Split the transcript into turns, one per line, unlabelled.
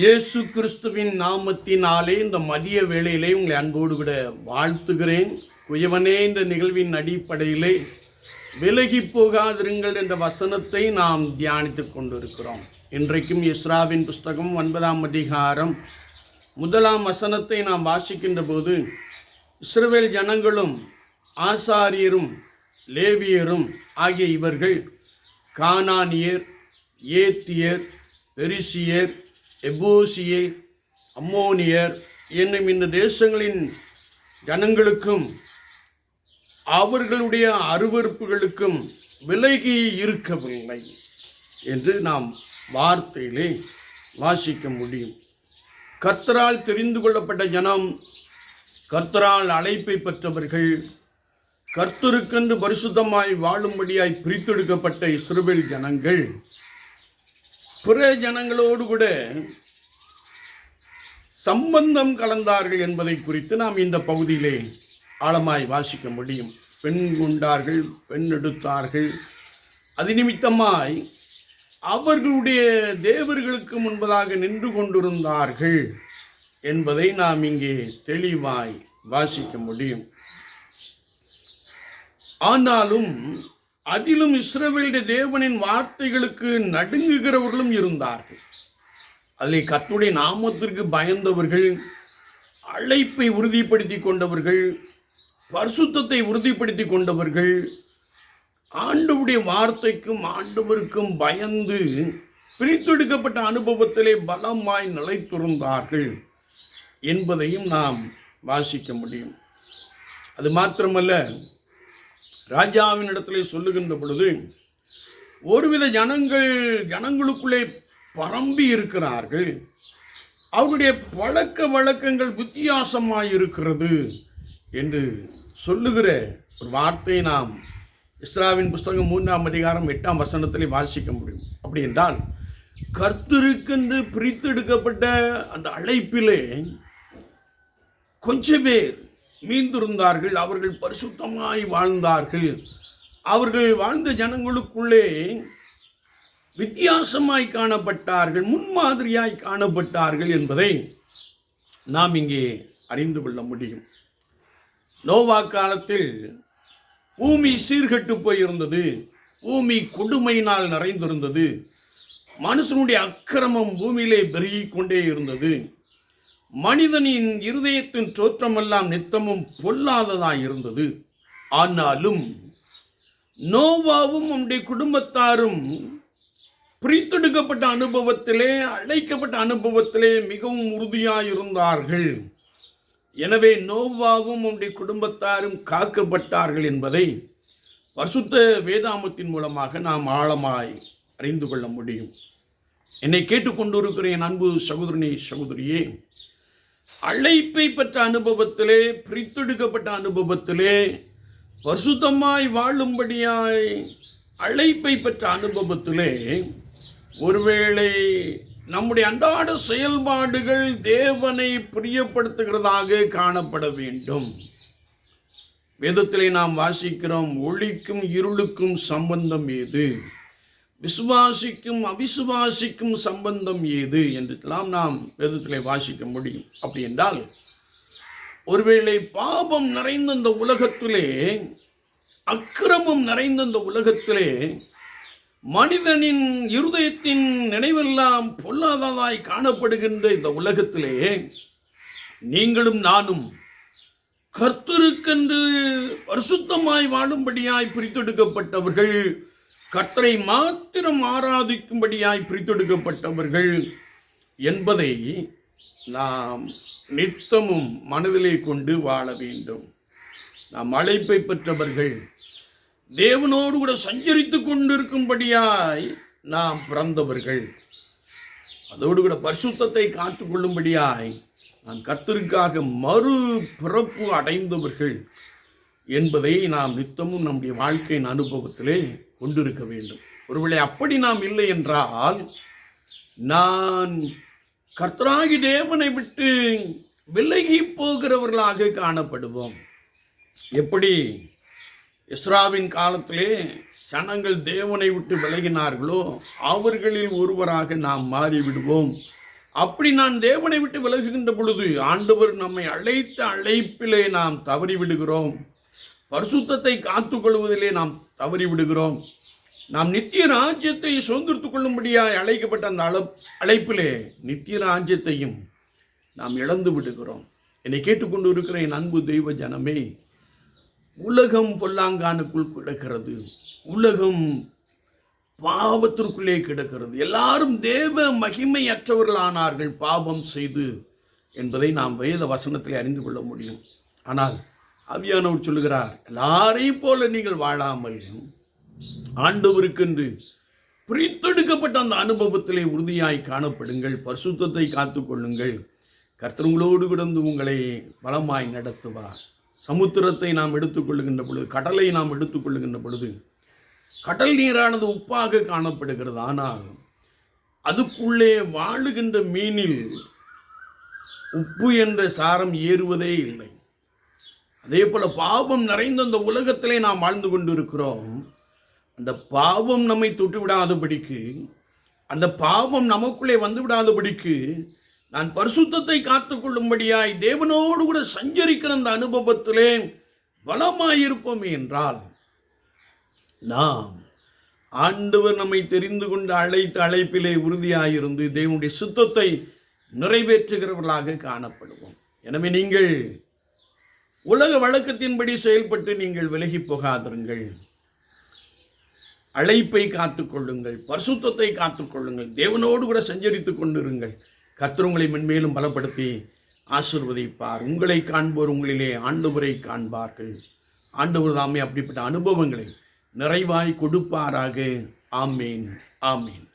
இயேசு கிறிஸ்துவின் நாமத்தினாலே இந்த மதிய வேளையிலே உங்களை அன்போடு கூட வாழ்த்துகிறேன். குயவனே இந்த நிகழ்வின் அடிப்படையிலே விலகி போகாதிருங்கள் என்ற வசனத்தை நாம் தியானித்துக் கொண்டிருக்கிறோம். இன்றைக்கும் இஸ்ராவின் புஸ்தகம் ஒன்பதாம் அதிகாரம் முதலாம் வசனத்தை நாம் வாசிக்கின்ற போது இஸ்ரவேல் ஜனங்களும் ஆசாரியரும் லேவியரும் ஆகிய இவர்கள் கானானியர் ஏத்தியர் பெரிசியர் எபோசியர் அம்மோனியர் என்னும் இந்த தேசங்களின் ஜனங்களுக்கும் அவர்களுடைய அருவறுப்புகளுக்கும் விலகி இருக்கவில்லை என்று நாம் வார்த்தையிலே வாசிக்க முடியும். கர்த்தரால் தெரிந்து கொள்ளப்பட்ட ஜனம் கர்த்தரால் அழைப்பை பெற்றவர்கள் கர்த்தருக்கென்று பரிசுத்தமாய் வாழும்படியாய் பிரித்தெடுக்கப்பட்ட இஸ்ரவேல் ஜனங்கள் பிற ஜனங்களோடு கூட சம்பந்தம் கலந்தார்கள் என்பதை குறித்து நாம் இந்த பகுதியிலே ஆழமாய் வாசிக்க முடியும். பெண் கொண்டார்கள் பெண் எடுத்தார்கள். அது நிமித்தமாய் அவர்களுடைய தேவர்களுக்கு முன்பதாக நின்று கொண்டிருந்தார்கள் என்பதை நாம் இங்கே தெளிவாய் வாசிக்க முடியும். ஆனாலும் அதிலும் இஸ்ரவேலுடைய தேவனின் வார்த்தைகளுக்கு நடுங்குகிறவர்களும் இருந்தார்கள். அதில் கத்துடைய நாமத்திற்கு பயந்தவர்கள் அழைப்பை உறுதிப்படுத்தி கொண்டவர்கள் பரிசுத்தத்தை உறுதிப்படுத்தி கொண்டவர்கள் ஆண்டவுடைய வார்த்தைக்கும் ஆண்டவருக்கும் பயந்து பிரித்தெடுக்கப்பட்ட அனுபவத்திலே பலமாய் நிலைத்திருந்தார்கள் என்பதையும் நாம் வாசிக்க முடியும். அது மாத்திரமல்ல ராஜாவின் இடத்திலே சொல்லுகின்ற பொழுது ஒருவித ஜனங்கள் ஜனங்களுக்குள்ளே பரம்பி இருக்கிறார்கள். அவருடைய பழக்க வழக்கங்கள் வித்தியாசமாக இருக்கிறது என்று சொல்லுகிற ஒரு வார்த்தையை நாம் இஸ்ராவின் புஸ்தகம் மூன்றாம் அதிகாரம் எட்டாம் வசனத்திலே வாசிக்க முடியும். அப்படி என்றால் கர்த்தருக்கென்று பிரித்தெடுக்கப்பட்ட அந்த அழைப்பிலே கொஞ்சம் பேர் மீந்திருந்தார்கள் அவர்கள் பரிசுத்தமாய் வாழ்ந்தார்கள். அவர்கள் வாழ்ந்த ஜனங்களுக்குள்ளே வித்தியாசமாய் காணப்பட்டார்கள் முன்மாதிரியாய் காணப்பட்டார்கள் என்பதை நாம் இங்கே அறிந்து கொள்ள முடியும். நோவா காலத்தில் பூமி சீர்கெட்டு போயிருந்தது பூமி கொடுமையினால் நிறைந்திருந்தது மனுஷனுடைய அக்கிரமம் பூமியிலே பெருகிக் கொண்டே இருந்தது. மனிதனின் இருதயத்தின் தோற்றமெல்லாம் நித்தமும் பொல்லாததாய் இருந்தது. ஆனாலும் நோவாவும் அவனுடைய குடும்பத்தாரும் பிரித்தெடுக்கப்பட்ட அனுபவத்திலே அழைக்கப்பட்ட அனுபவத்திலே மிகவும் உறுதியாக இருந்தார்கள் எனவே நோவாவும் அவனுடைய குடும்பத்தாரும் காக்கப்பட்டார்கள் என்பதை பரிசுத்த வேதாமத்தின் மூலமாக நாம் ஆழமாய் அறிந்து கொள்ள முடியும். என்னை கேட்டுக்கொண்டிருக்கிற என் அன்பு சகோதரனே சகோதரியே. அழைப்பை பெற்ற அனுபவத்திலே பிரித்தெடுக்கப்பட்ட அனுபவத்திலே பசுத்தமாய் வாழும்படியாய் அழைப்பை பெற்ற அனுபவத்திலே ஒருவேளை நம்முடைய அன்றாட செயல்பாடுகள் தேவனை பிரியப்படுத்துகிறதாக காணப்பட வேண்டும். வேதத்திலே நாம் வாசிக்கிறோம் ஒளிக்கும் இருளுக்கும் சம்பந்தம் ஏது? விசுவாசிக்கும் அவிசுவாசிக்கும் சம்பந்தம் ஏது என்றெல்லாம் நாம் வேதத்திலே வாசிக்க முடியும். அப்படி என்றால் ஒருவேளை பாபம் நிறைந்த இந்த உலகத்திலே அக்கிரமம் நிறைந்த இந்த உலகத்திலே மனிதனின் இருதயத்தின் நினைவெல்லாம் பொல்லாததாய் காணப்படுகின்ற இந்த உலகத்திலே நீங்களும் நானும் கர்த்தருக்கென்று பரிசுத்தமாய் வாழும்படியாய் பிரித்தெடுக்கப்பட்டவர்கள் கர்த்தரை மாத்திரம் ஆராதிக்கும்படியாய் பிரித்தெடுக்கப்பட்டவர்கள் என்பதை நாம் நித்தமும் மனதிலே கொண்டு வாழ வேண்டும். நாம் அழைப்பை பெற்றவர்கள் தேவனோடு கூட சஞ்சரித்து கொண்டிருக்கும்படியாய் நாம் பிறந்தவர்கள். அதோடு கூட பரிசுத்தத்தை காத்துக்கொள்ளும்படியாய் நாம் கர்த்தருக்காக மறு பிறப்பு அடைந்தவர்கள் என்பதை நாம் நித்தமும் நம்முடைய வாழ்க்கையின் அனுபவத்திலே கொண்டிருக்க வேண்டும். ஒருவேளை அப்படி நாம் இல்லை என்றால் நான் கர்த்தராகி தேவனை விட்டு விலகி போகிறவர்களாக காணப்படுவோம். எப்படி? இஸ்ராவின் காலத்திலே ஜனங்கள் தேவனை விட்டு விலகினார்களோ அவர்களில் ஒருவராக நாம் மாறிவிடுவோம். அப்படி நான் தேவனை விட்டு விலகுகின்ற பொழுது ஆண்டவர் நம்மை அழைத்த அழைப்பிலே நாம் தவறிவிடுகிறோம். பரிசுத்தத்தை காத்துக்கொள்வதிலே நாம் தவறி விடுகிறோம். நாம் நித்திய ராஜ்யத்தை சுதந்திரத்துக் கொள்ளும்படியாய் அழைக்கப்பட்ட அந்த அழ அழைப்பிலே நித்திய ராஜ்யத்தையும் நாம் இழந்து விடுகிறோம். என்னை கேட்டுக்கொண்டு இருக்கிற என் அன்பு தெய்வ ஜனமே உலகம் பொல்லாங்கானுக்குள் கிடக்கிறது. உலகம் பாவத்திற்குள்ளே கிடக்கிறது. எல்லாரும் தேவ மகிமையற்றவர்களானார்கள் பாவம் செய்து என்பதை நாம் வேத வசனத்தில் அறிந்து கொள்ள முடியும். ஆனால் அவியானவர் சொல்லுகிறார் எல்லாரையும் போல நீங்கள் வாழாமல் ஆண்டவருக்கென்று பிரித்தெடுக்கப்பட்ட அந்த அனுபவத்திலே உறுதியாய் காணப்படுங்கள் பரிசுத்தத்தை காத்துக்கொள்ளுங்கள் கர்த்தங்களோடு கிடந்து உங்களை பலமாய் நடத்துவார். சமுத்திரத்தை நாம் எடுத்துக்கொள்ளுகின்ற பொழுது கடலை நாம் எடுத்துக்கொள்ளுகின்ற பொழுது கடல் நீரானது உப்பாக காணப்படுகிறது. ஆனால் அதுக்குள்ளே வாழுகின்ற மீனில் உப்பு என்ற சாரம் ஏறுவதே இல்லை. அதே போல் பாவம் நிறைந்த அந்த உலகத்திலே நாம் வாழ்ந்து கொண்டிருக்கிறோம். அந்த பாவம் நம்மை தொட்டு விடாதபடிக்கு அந்த பாவம் நமக்குள்ளே வந்து விடாதபடிக்கு நான் பரிசுத்தத்தை காத்துக்கொள்ளும்படியாய் தேவனோடு கூட சஞ்சரிக்கிற அந்த அனுபவத்திலே பலமாயிருப்போமே என்றால் நாம் ஆண்டவர் நம்மை தெரிந்து கொண்டு அழைத்த அழைப்பிலே உறுதியாயிருந்து தேவனுடைய சுத்தத்தை நிறைவேற்றுகிறவர்களாக காணப்படுவோம். எனவே நீங்கள் உலக வழக்கத்தின்படி செயல்பட்டு நீங்கள் விலகி போகாதிருங்கள். அழைப்பை காத்துக்கொள்ளுங்கள் பரிசுத்தத்தை காத்துக்கொள்ளுங்கள் தேவனோடு கூட சஞ்சரித்து கொண்டிருங்கள். கர்த்தர் உங்களை மென்மேலும் பலப்படுத்தி ஆசிர்வதிப்பார். உங்களை காண்போர் உங்களிலே ஆண்டவரை காண்பார்கள். ஆண்டவர் தாமே அப்படிப்பட்ட அனுபவங்களை நிறைவாய் கொடுப்பாராக. ஆமேன் ஆமேன்.